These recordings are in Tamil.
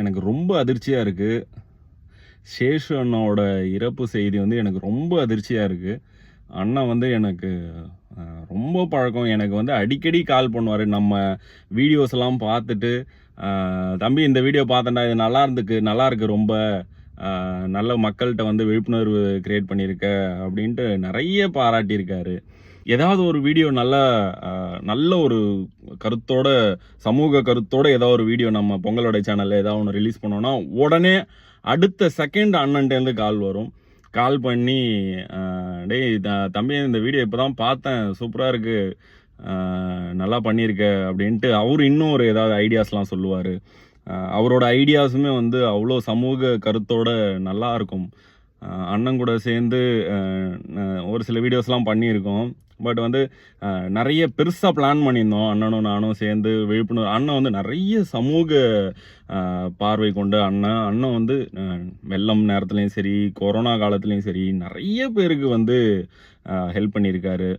எனக்கு ரொம்ப அதிர்ச்சியாக இருக்குது சேஷு அண்ணாவோட இறப்பு செய்தி வந்து எனக்கு ரொம்ப அதிர்ச்சியாக இருக்குது அண்ணன் வந்து எனக்கு ரொம்ப பழக்கம். எனக்கு வந்து அடிக்கடி கால் பண்ணுவார். நம்ம வீடியோஸ் எல்லாம் பார்த்துட்டு தம்பி இந்த வீடியோ பார்த்தேன்டா. இது நல்லா இருந்துக்கு நல்லா இருக்கு ரொம்ப. நல்ல மக்கள்கிட்ட வந்து விழிப்புணர்வு க்ரியேட் பண்ணியிருக்க. அப்படின்ட்டு நிறைய பாராட்டியிருக்காரு. ஏதாவது ஒரு வீடியோ நல்ல நல்ல ஒரு கருத்தோட சமூக கருத்தோட ஏதாவது ஒரு வீடியோ நம்ம பொங்கலோட சேனலில் ஏதாவது ஒன்று ரிலீஸ் பண்ணோன்னா உடனே அடுத்த செகண்ட் அண்ணன்ட்டேருந்து கால் வரும். கால் பண்ணி டேய் த- தம்பி இந்த வீடியோ இப்போ தான் பார்த்தேன் சூப்பராக இருக்குது நல்லா பண்ணியிருக்க அப்படின்ட்டு அவர் இன்னும் ஒரு ஏதாவது ஐடியாஸ்லாம் சொல்லுவார். அவரோட ஐடியாஸுமே வந்து அவ்வளோ சமூக கருத்தோட நல்லா இருக்கும். அண்ணன் கூட சேர்ந்து ஒரு சில வீடியோஸ்லாம் பண்ணியிருக்கோம். பட் வந்து நிறைய பெருசாக பிளான் பண்ணியிருந்தோம். அண்ணனும் நானும் சேர்ந்து விழிப்புணர்வு அண்ணன் வந்து நிறைய சமூக பார்வை கொண்ட அண்ணன். அண்ணன் வந்து வெள்ளம் நேரத்துலையும் சரி கொரோனா காலத்துலேயும் சரி நிறைய பேருக்கு வந்து ஹெல்ப் பண்ணியிருக்காரு.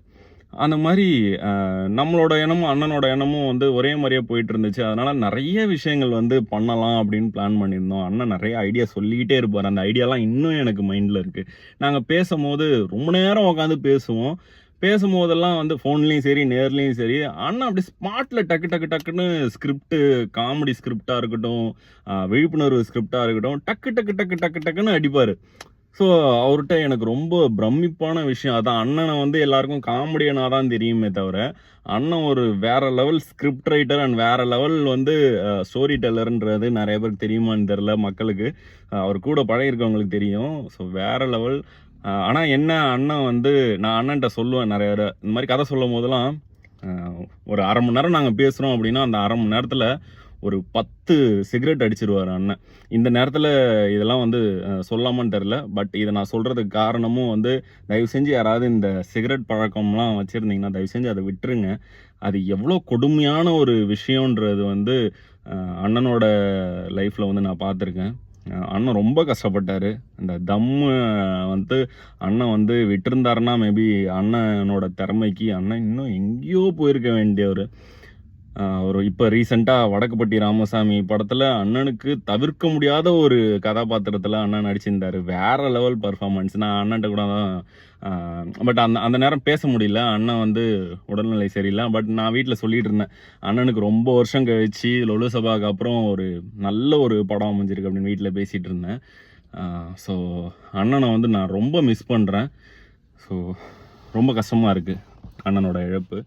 அந்த மாதிரி நம்மளோட எண்ணமும் அண்ணனோட எண்ணமும் வந்து ஒரே மாதிரியே போயிட்டு இருந்துச்சு அதனால் நிறைய விஷயங்கள் வந்து பண்ணலாம் அப்படின்னு பிளான் பண்ணியிருந்தோம். அண்ணன் நிறைய ஐடியா சொல்லிக்கிட்டே இருப்பார். அந்த ஐடியாலாம் இன்னும் எனக்கு மைண்டில் இருக்குது நாங்கள் பேசும்போது ரொம்ப நேரம் உட்காந்து பேசுவோம். பேசும்போதெல்லாம் வந்து ஃபோன்லேயும் சரி நேர்லேயும் சரி அண்ணன் அப்படி ஸ்பாட்டில் டக்கு டக்கு டக்குன்னு ஸ்கிரிப்ட்டு காமெடி ஸ்கிரிப்டாக இருக்கட்டும் விழிப்புணர்வு ஸ்கிரிப்டாக இருக்கட்டும் டக்கு டக்கு டக்கு டக்கு டக்குன்னு அடிப்பார். ஸோ அவர்கிட்ட எனக்கு ரொம்ப பிரமிப்பான விஷயம். அதான் அண்ணனை வந்து எல்லாருக்கும் காமெடியனாக தான் தெரியுமே தவிர அண்ணன் ஒரு வேற லெவல் ஸ்கிரிப்ட் ரைட்டர் அண்ட் வேற லெவல் வந்து ஸ்டோரி டெல்லர்ன்றது நிறைய பேருக்கு தெரியுமான்னு தெரில மக்களுக்கு. அவர் கூட பழகிருக்கவங்களுக்கு தெரியும். ஸோ வேற லெவல் ஆனால் என்ன அண்ணன் வந்து நான் அண்ணன்ட்ட சொல்லுவேன் நிறைய இந்த மாதிரி கதை சொல்லும் போதெல்லாம் ஒரு அரை மணி நேரம் நாங்கள் பேசுகிறோம் அப்படின்னா அந்த அரை மணி நேரத்தில் ஒரு பத்து சிகரெட் அடிச்சிருவார் அண்ணன். இந்த நேரத்தில் இதெல்லாம் வந்து சொல்லாமான்னு தெரில பட் இதை நான் சொல்கிறதுக்கு காரணமும் வந்து தயவு செஞ்சு யாராவது இந்த சிகரெட் பழக்கம்லாம் வச்சுருந்தீங்கன்னா தயவு செஞ்சு அதை விட்டுருங்க. அது எவ்வளோ கொடுமையான ஒரு விஷயன்றது வந்து அண்ணனோட லைஃப்பில் வந்து நான் பார்த்துருக்கேன். அண்ணன் ரொம்ப கஷ்டப்பட்டார். அந்த தம்மு வந்து அண்ணன் வந்து விட்டிருந்தாருன்னா மேபி அண்ணனோட திறமைக்கு அண்ணன் இன்னும் எங்கேயோ போயிருக்க வேண்டியவர். ஒரு இப்போ ரீசெண்டாக வடக்குப்பட்டி ராமசாமி படத்தில் அண்ணனுக்கு தவிர்க்க முடியாத ஒரு கதாபாத்திரத்தில் அண்ணன் நடிச்சிருந்தாரு. வேற லெவல் பர்ஃபார்மன்ஸ் நான் அண்ணன்ட்ட கூட தான் பட் அந்த அந்த நேரம் பேச முடியல. அண்ணன் வந்து உடல்நிலை சரியில்லை. பட் நான் வீட்டில் சொல்லிட்டு இருந்தேன். அண்ணனுக்கு ரொம்ப வருஷம் கழிச்சு லொலுசபாக்கு அப்புறம் ஒரு நல்ல ஒரு படம் அமைஞ்சிருக்கு அப்படின்னு வீட்டில் பேசிகிட்டு இருந்தேன். ஸோ அண்ணனை வந்து நான் ரொம்ப மிஸ் பண்ணுறேன் ஸோ ரொம்ப கஷ்டமாக இருக்குது அண்ணனோட இழப்பு.